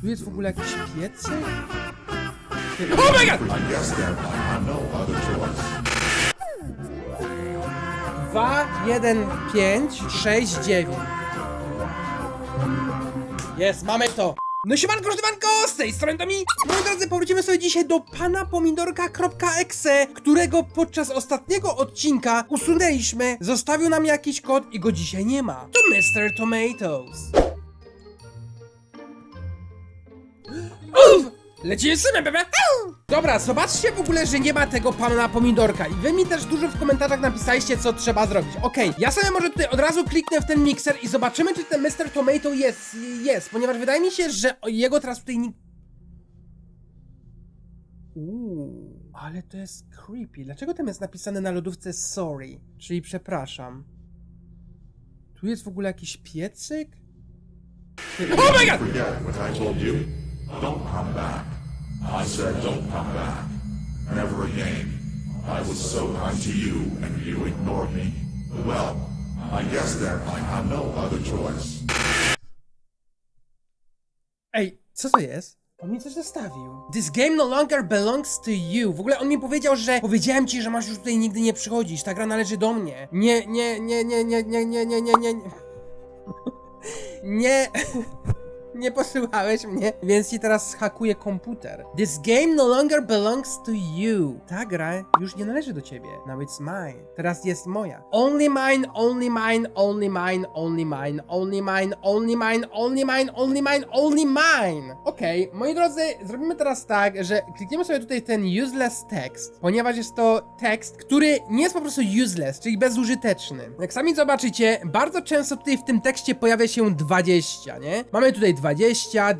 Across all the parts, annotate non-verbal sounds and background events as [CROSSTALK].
Tu jest w ogóle jakiś piecyk? Oh my god! 2, 1, 5, 6, 9. Jest, mamy to! No siemanko, sztywanko, z tej strony to mi! Moi drodzy, powrócimy sobie dzisiaj do pana pomidorka.exe, którego podczas ostatniego odcinka usunęliśmy, zostawił nam jakiś kod i go dzisiaj nie ma. To Mr. Tomatoes. Lecimy bebe! Au! Dobra, zobaczcie w ogóle, że nie ma tego pana pomidorka i wy mi też dużo w komentarzach napisaliście, co trzeba zrobić. Okej, ja sobie może tutaj od razu kliknę w ten mikser i zobaczymy, czy ten Mr. Tomato jest, jest, ponieważ wydaje mi się, że jego teraz tutaj nikt... Uuu, ale to jest creepy. Dlaczego tam jest napisane na lodówce sorry, czyli przepraszam? Tu jest w ogóle jakiś piecyk? Oh my god! Forget what I told you? Don't come back. I said don't come back. Never again. I was so kind to you and you ignored me. Well, I guess then I have no other choice. Ej, co to jest? On mi coś zostawił. This game no longer belongs to you. W ogóle on mi powiedział, że powiedziałem ci, że masz już tutaj nigdy nie przychodzić. Ta gra należy do mnie. Nie, nie, nie, nie, nie, nie, nie, nie, nie, nie. Nie. [LAUGHS] [LAUGHS] nie. Posłuchałeś mnie, więc ci teraz hakuję komputer. This game no longer belongs to you. Ta gra już nie należy do ciebie. Now it's mine. Teraz jest moja. Only mine, only mine, only mine, only mine, only mine, only mine, only mine, only mine, only mine. Okej, moi drodzy, zrobimy teraz tak, że klikniemy sobie tutaj ten useless text, ponieważ jest to tekst, który nie jest po prostu useless, czyli bezużyteczny. Jak sami zobaczycie, bardzo często tutaj w tym tekście pojawia się 20, nie? Mamy tutaj 20, 20,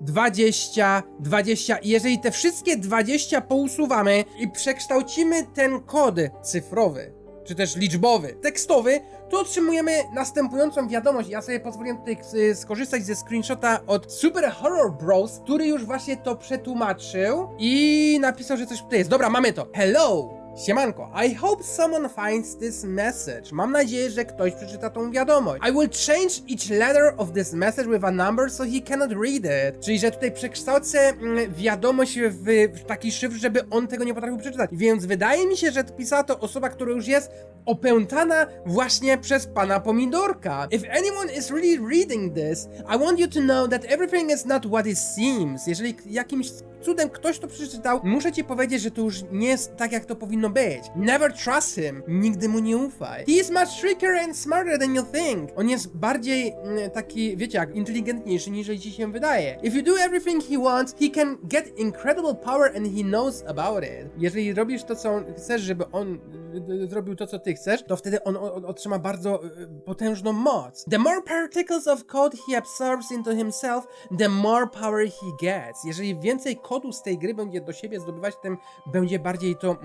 20, 20 i jeżeli te wszystkie 20 pousuwamy i przekształcimy ten kod cyfrowy, czy też liczbowy, tekstowy, to otrzymujemy następującą wiadomość. Ja sobie pozwoliłem tutaj y, skorzystać ze screenshota od Super Horror Bros, który już właśnie to przetłumaczył i napisał, że coś tutaj jest. Dobra, mamy to. Hello! Siemanko, I hope someone finds this message. Mam nadzieję, że ktoś przeczyta tą wiadomość. I will change each letter of this message with a number so he cannot read it. Czyli, że tutaj przekształcę mm, wiadomość w, taki szyfr, żeby on tego nie potrafił przeczytać. Więc wydaje mi się, że pisała to osoba, która już jest opętana właśnie przez pana pomidorka. If anyone is really reading this, I want you to know that everything is not what it seems. Jeżeli jakimś cudem ktoś to przeczytał, muszę ci powiedzieć, że to już nie jest tak, jak to powinno być. Never trust him. Nigdy mu nie ufaj. He is much trickier and smarter than you think. On jest bardziej mm, taki, wiecie jak, inteligentniejszy niż ci się wydaje. If you do everything he wants, he can get incredible power and he knows about it. Jeżeli robisz to, co on chcesz, żeby on y, y, zrobił to, co ty chcesz, to wtedy on, otrzyma bardzo y, potężną moc. The more particles of code he absorbs into himself, the more power he gets. Jeżeli więcej kodu z tej gry będzie do siebie zdobywać, tym będzie bardziej to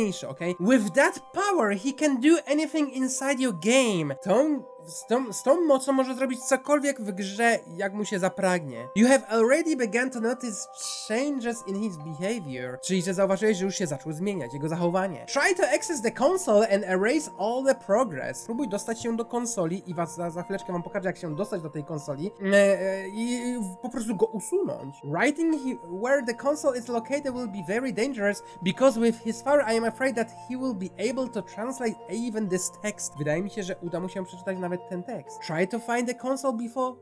mocarniejsze, ok? With that power, he can do anything inside your game. Tą z tą, z tą mocą może zrobić cokolwiek w grze, jak mu się zapragnie. You have already begun to notice changes in his behavior. Czyli, że zauważyłeś, że już się zaczął zmieniać, jego zachowanie. Try to access the console and erase all the progress. Spróbuj dostać się do konsoli i was za, za chwileczkę wam pokażę, jak się dostać do tej konsoli e, e, i po prostu go usunąć. Writing he, where the console is located will be very dangerous because with his power I am afraid that he will be able to translate even this text. Wydaje mi się, że uda mu się przeczytać nawet ten tekst. Try to find the console before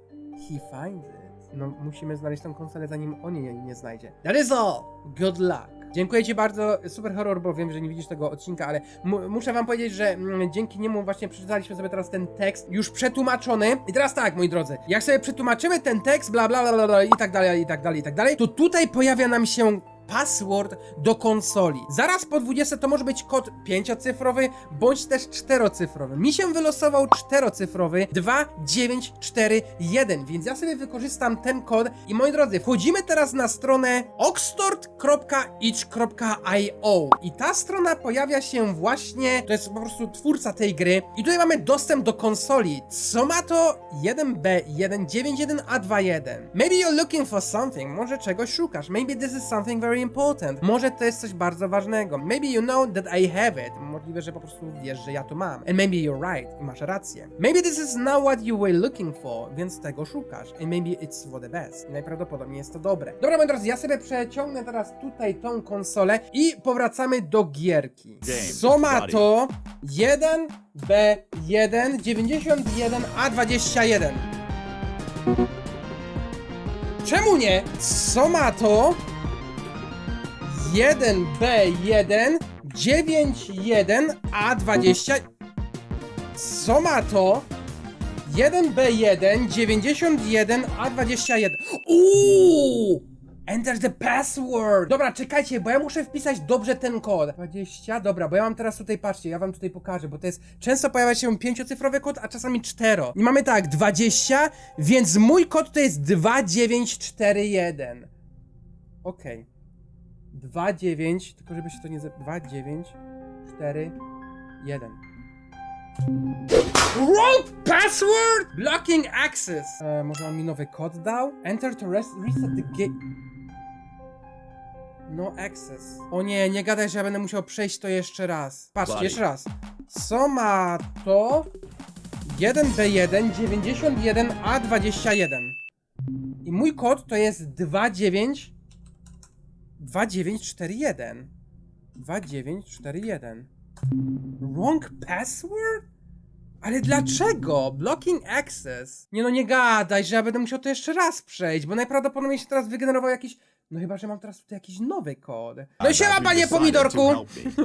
he finds it. No, musimy znaleźć tą konsolę, zanim on jej nie znajdzie. That is all! Good luck! Dziękuję Ci bardzo, Super Horror, bo wiem, że nie widzisz tego odcinka, ale mu- muszę Wam powiedzieć, że mm, dzięki niemu właśnie przeczytaliśmy sobie teraz ten tekst już przetłumaczony. I teraz tak, moi drodzy, jak sobie przetłumaczymy ten tekst, bla bla bla bla, bla i tak dalej, i tak dalej, i tak dalej, to tutaj pojawia nam się password do konsoli. Zaraz po 20 to może być kod pięciocyfrowy bądź też czterocyfrowy. Mi się wylosował czterocyfrowy 2941, więc ja sobie wykorzystam ten kod i moi drodzy, wchodzimy teraz na stronę oxford.itch.io i ta strona pojawia się właśnie, to jest po prostu twórca tej gry i tutaj mamy dostęp do konsoli. Co ma to 1B191A21? Maybe you're looking for something, może czegoś szukasz. Maybe this is something very very important. Może to jest coś bardzo ważnego. Maybe you know that I have it. Możliwe, że po prostu wiesz, że ja to mam. And maybe you're right. I masz rację. Maybe this is not what you were looking for, więc tego szukasz. And maybe it's for the best. Najprawdopodobniej jest to dobre. Dobra, moi drodzy, ja sobie przeciągnę teraz tutaj tą konsolę i powracamy do gierki. Co ma to 1B1 91A21? Czemu nie? Co ma to? 1B1 91A20 Co ma to? 1B1 91A21 Uuu! Enter the password! Dobra, czekajcie, bo ja muszę wpisać dobrze ten kod. 20, dobra, bo ja mam teraz tutaj, patrzcie, ja wam tutaj pokażę, bo to jest, często pojawia się pięciocyfrowy kod, a czasami cztero. I mamy tak, 20, więc mój kod to jest 2941. Okej. 29, tylko żeby się to nie... 2941. Wrong password! Blocking access. E, może on mi nowy kod dał? Enter to res reset the gate. No access. O nie, nie gadaj, że ja będę musiał przejść to jeszcze raz. Patrzcie, jeszcze raz. Co ma to? 1B1 91A21. I mój kod to jest 29 2941. 2941. Wrong password? Ale dlaczego? Blocking access. Nie no, nie gadaj, że ja będę musiał to jeszcze raz przejść, bo najprawdopodobniej się teraz wygenerował jakiś... No chyba, że mam teraz tutaj jakiś nowy kod. No I siema, panie Pomidorku!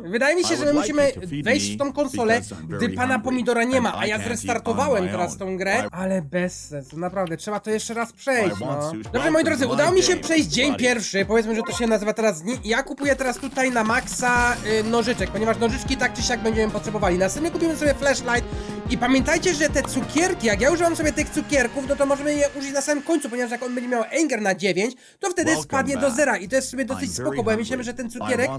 Wydaje mi się, że my musimy wejść w tą konsolę, gdy pana Pomidora nie ma, a ja zrestartowałem teraz tą grę. Ale bez sensu, naprawdę, trzeba to jeszcze raz przejść, no. Dobrze, moi drodzy, udało mi się przejść dzień pierwszy, powiedzmy, że to się nazywa teraz dni ja kupuję teraz tutaj na maksa y, nożyczek, ponieważ nożyczki tak czy siak będziemy potrzebowali. Następnie kupimy sobie flashlight i pamiętajcie, że te cukierki, jak ja używam sobie tych cukierków, no to możemy je użyć na samym końcu, ponieważ jak on będzie miał anger na 9, to wtedy spadnie do zera i to jest sobie dosyć spoko, bo ja myślałem, że ten cukierek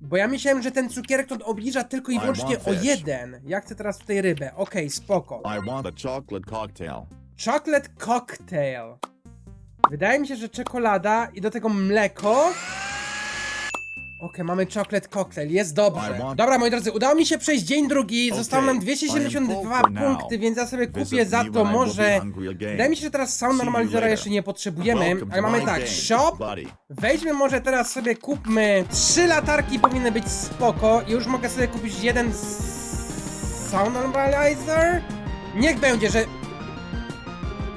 bo ja myślałem, że ten cukierek to obniża tylko i wyłącznie o jeden. Ja chcę teraz tutaj rybę. Okej, spoko. Chocolate cocktail. Chocolate cocktail. Wydaje mi się, że czekolada i do tego mleko. Okej, mamy chocolate cocktail, jest dobrze. Dobra, moi drodzy, udało mi się przejść dzień drugi, zostało nam Okay, I am 272 full for now. punkty, więc ja sobie kupię za to może... Wydaje mi się, że teraz sound normalizera jeszcze nie potrzebujemy, ale mamy my tak, shop. Wejdźmy może teraz sobie, kupmy trzy latarki, powinny być spoko. I już mogę sobie kupić jeden sound normalizer. Niech będzie, że...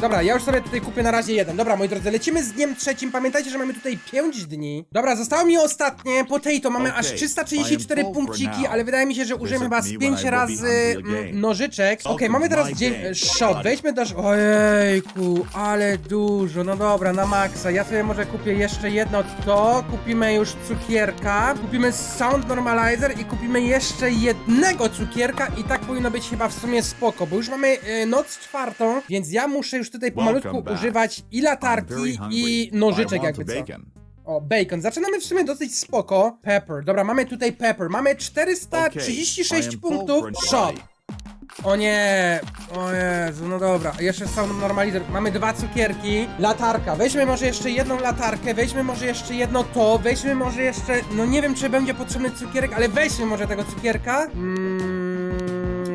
Dobra, ja już sobie tutaj kupię na razie jeden. Dobra, moi drodzy, lecimy z dniem trzecim. Pamiętajcie, że mamy tutaj 5 dni. Dobra, zostało mi ostatnie. Potato, mamy Okay, aż I 334 am full for punkciki, ale wydaje mi się, że użyjemy chyba z me 5 when I will be razy mm, nożyczek. Okej, Welcome mamy teraz dzień... Shop, wejdźmy do... Ojejku, ale dużo. No dobra, na maksa. Ja sobie może kupię jeszcze jedno to. Kupimy już cukierka. Kupimy sound normalizer i kupimy jeszcze jednego cukierka i tak powinno być chyba w sumie spoko, bo już mamy e, noc czwartą, więc ja muszę już tutaj pomalutku używać i latarki i nożyczek jakby co. O, bacon. Zaczynamy w sumie dosyć spoko. Pepper. Dobra, mamy tutaj pepper. Mamy 436 Okay, punktów. Shop. O nie, o Jezu, no dobra, jeszcze sound normalizer, mamy dwa cukierki, latarka, weźmy może jeszcze jedną latarkę, weźmy może jeszcze jedno to, weźmy może jeszcze, no nie wiem czy będzie potrzebny cukierek, ale weźmy może tego cukierka, mm,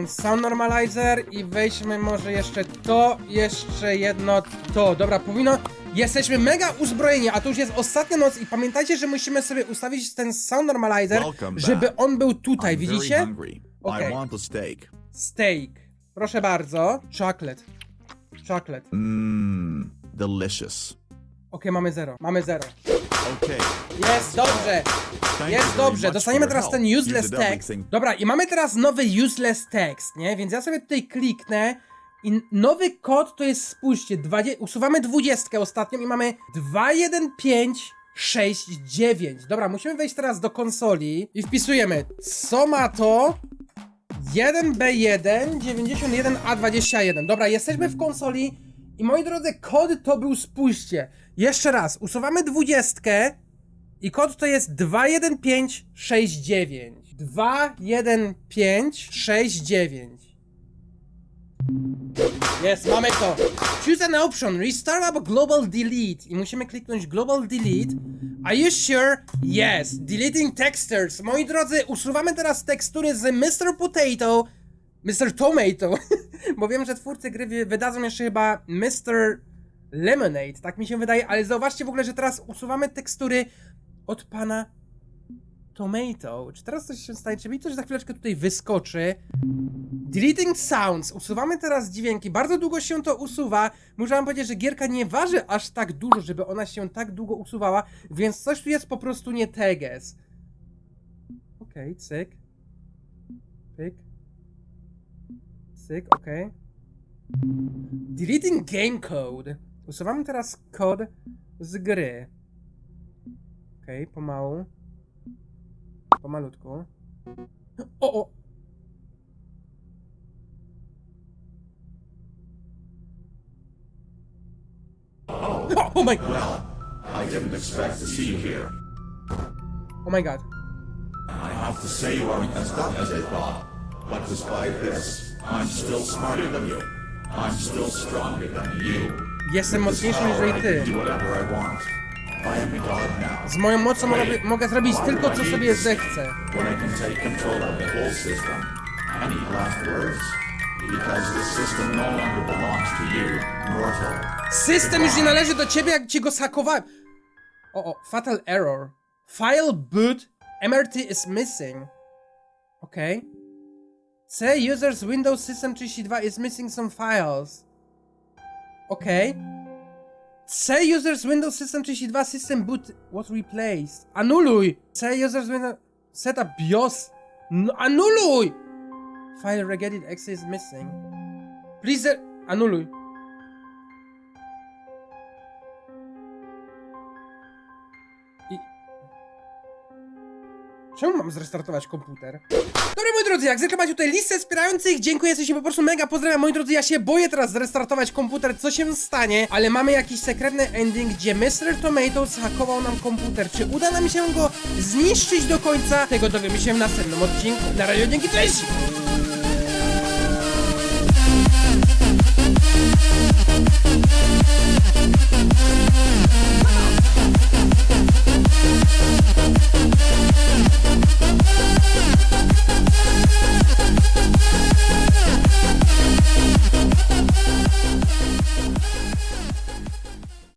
sound normalizer i weźmy może jeszcze to, jeszcze jedno to, dobra, powinno, jesteśmy mega uzbrojeni, a to już jest ostatnia noc i pamiętajcie, że musimy sobie ustawić ten sound normalizer, żeby on był tutaj, widzicie? Okay. I want a steak. Steak. Proszę bardzo. Chocolate. Chocolate. Okej, Mmm, delicious. mamy zero. Mamy zero. Jest dobrze. Jest dobrze. Dostaniemy teraz ten useless text. Dobra, i mamy teraz nowy useless text, nie? Więc ja sobie tutaj kliknę i nowy kod to jest, spójrzcie, 20, usuwamy dwudziestkę ostatnią i mamy 21569. Dobra, musimy wejść teraz do konsoli i wpisujemy, co ma to 1B1 91A21. Dobra, jesteśmy w konsoli i moi drodzy, kod to był, spójrzcie, jeszcze raz, usuwamy dwudziestkę i kod to jest 21569. 21569. Jest, mamy to. Choose an option, restart albo global delete. I musimy kliknąć global delete. Are you sure? Yes. Deleting textures. Moi drodzy, usuwamy teraz tekstury z Mr. Potato. Mr. Tomato. [LAUGHS] Bo wiem, że twórcy gry wy- wydadzą jeszcze chyba Mr. Lemonade. Tak mi się wydaje, ale zauważcie w ogóle, że teraz usuwamy tekstury od pana Tomato. Czy teraz coś się stanie? Czy mi coś za chwileczkę tutaj wyskoczy? Deleting sounds. Usuwamy teraz dźwięki. Bardzo długo się to usuwa. Muszę wam powiedzieć, że gierka nie waży aż tak dużo, żeby ona się tak długo usuwała, więc coś tu jest po prostu nie teges. Okej, cyk. Pyk. Cyk, okej. Deleting game code. Usuwamy teraz kod z gry. Okej, pomału. Pomalutku. O, o! Oh, oh my Well, I didn't expect to see you here. Oh my god. I have to say you aren't as dumb as I thought. But despite this, I'm still smarter than you. I'm still stronger than you. Jestem mocniejszy niż ty. Z moją mocą mogę, mogę zrobić tylko co sobie zechcę. System. Już nie należy do ciebie, jak ci go zhakowałem. O, o, fatal error. File boot MRT is missing. Okej. C users Windows System 32 is missing some files. Okej. C users Windows System 32 system boot was replaced. Anuluj! C users Windows setup BIOS. No, anuluj! File regedit is missing. Please, uh, anuluj. Czemu mam zrestartować komputer? Dobra moi drodzy, jak zwykle macie tutaj listę wspierających, dziękuję, jesteście po prostu mega, pozdrawiam moi drodzy, ja się boję teraz zrestartować komputer, co się stanie, ale mamy jakiś sekretny ending, gdzie Mr. Tomato zhakował nam komputer, czy uda nam się go zniszczyć do końca? Tego dowiemy się w następnym odcinku, na razie dzięki, cześć! Thank